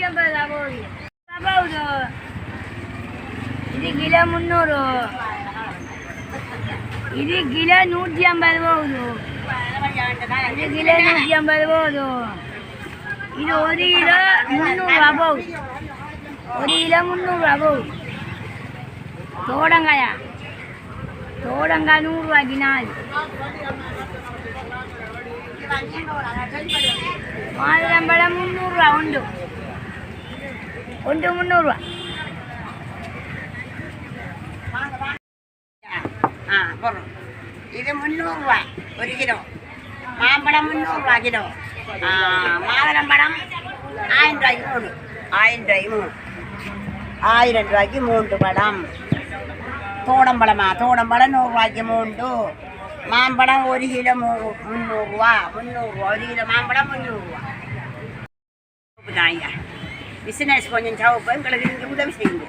நூற்றி ஐம்பது ரூபா போகுது போகுது இது கிலோ முந்நூறு இது கிலோ நூற்றி ஐம்பது போகுது இது கிலோ நூற்றி ஐம்பது போகுது இது ஒரு கிலோ முந்நூறுரூவா போகுது ஒரு கிலோ முந்நூறுரூவா போகுது தோடங்காயா தோடங்காய் நூறுரூவாய்க்கு நாலு மாதுளம்பழம் முந்நூறுரூவா உண்டு. உண்டு முந்நூறுரூவா ஆ போடுறோம். இது முந்நூறுரூவா ஒரு கிலோ. மாம்பழம் முந்நூறுரூவா கிலோ. ஆ, மாதுளம்பழம் ஆயிரம் ரூபாய்க்கு மூணு. ஆயிரம் ரூபாய்க்கு மூணு. ஆயிரம் ரூபாய்க்கு மூன்று பழம். தோடம்பழமா தோடம்பழம் நூறுரூவாய்க்கு மூன்று. மாம்பழம் ஒரு கிலோ மூ முந்நூறுரூவா முந்நூறுரூவா ஒரு கிலோ மாம்பழம் முந்நூறுரூவா ஐயா பிசினஸ் கொஞ்சம் சவுப்பு எங்களுக்கு இங்கே உதவி செய்யுங்க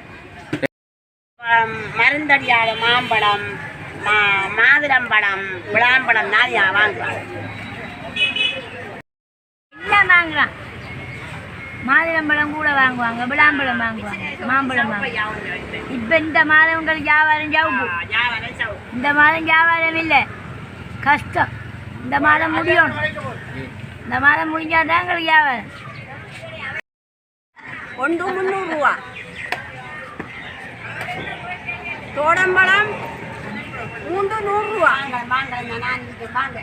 மருந்தடியாத மாம்பழம் மா மாதுளம்பழம் விளாம்பழம் தான் யா வாங்குவாங்க வாங்குறான் மாதுளம்பழம் கூட வாங்குவாங்க விளாம்பழம் வாங்குவாங்க மாம்பழம் வாங்குவாங்க இப்போ இந்த மாதம் உங்களுக்கு வியாபாரம் ஜவுப்பு இந்த மாதம் வியாபாரம் இல்லை கஷ்டம் இந்த மாதம் முடியும் இந்த மாதம் முடிஞ்சால் தான் எங்களுக்கு வியாபாரம் ஒன்று முந்நூறுரூவா தோடம்பழம் மூன்று நூறுரூவா வாங்க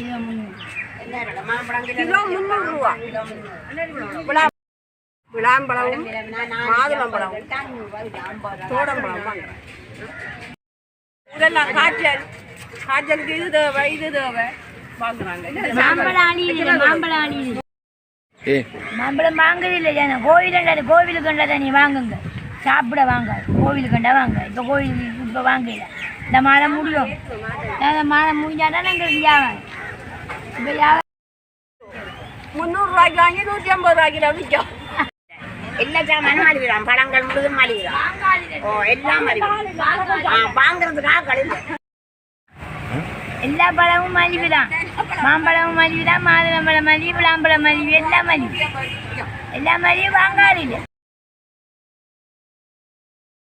இது முந்நூறு கிலோ முந்நூறுரூவா விளாம்பழம் மாதுளம்பழம் தோடம்பழம் வாங்க. இதெல்லாம் காய்ச்சல். காய்ச்சலுக்கு இது தேவை இது தேவை. வாங்குறாங்க. மாம்பழம் அணியுது. மாம்பழம் வாங்குறது இல்லை கோவிலுண்டாது கோவிலுக்கு கண்டா நீ வாங்குங்க. சாப்பிட வாங்க கோவிலுக்கு கண்டா வாங்க. இப்போ கோவிலுக்கு இப்போ வாங்கல. இந்த மாதம் முடியும். இந்த மாதம் முடிஞ்சாதான் எங்களுக்கு வியாபாரம். இப்போ வியாபாரம் முந்நூறுரூவாய்க்கு வாங்கி நூற்றி ஐம்பது ரூபாய்க்கு விற்கும். எல்லா சாமானும் மலிவிடாம் பழங்கள் முழுதும் மலிவிடாம் ஓ எல்லாம் மலிவிடாம் வாங்குறதுக்காக கழிவு எல்லா பழமும் மலிவு தான் மாம்பழமும் மலிவு தான் மாதுளம்பழம் மலிவு விளாம்பழம் மலிவு எல்லாம் மலிவு எல்லா மலிவும் வாங்காது இல்லை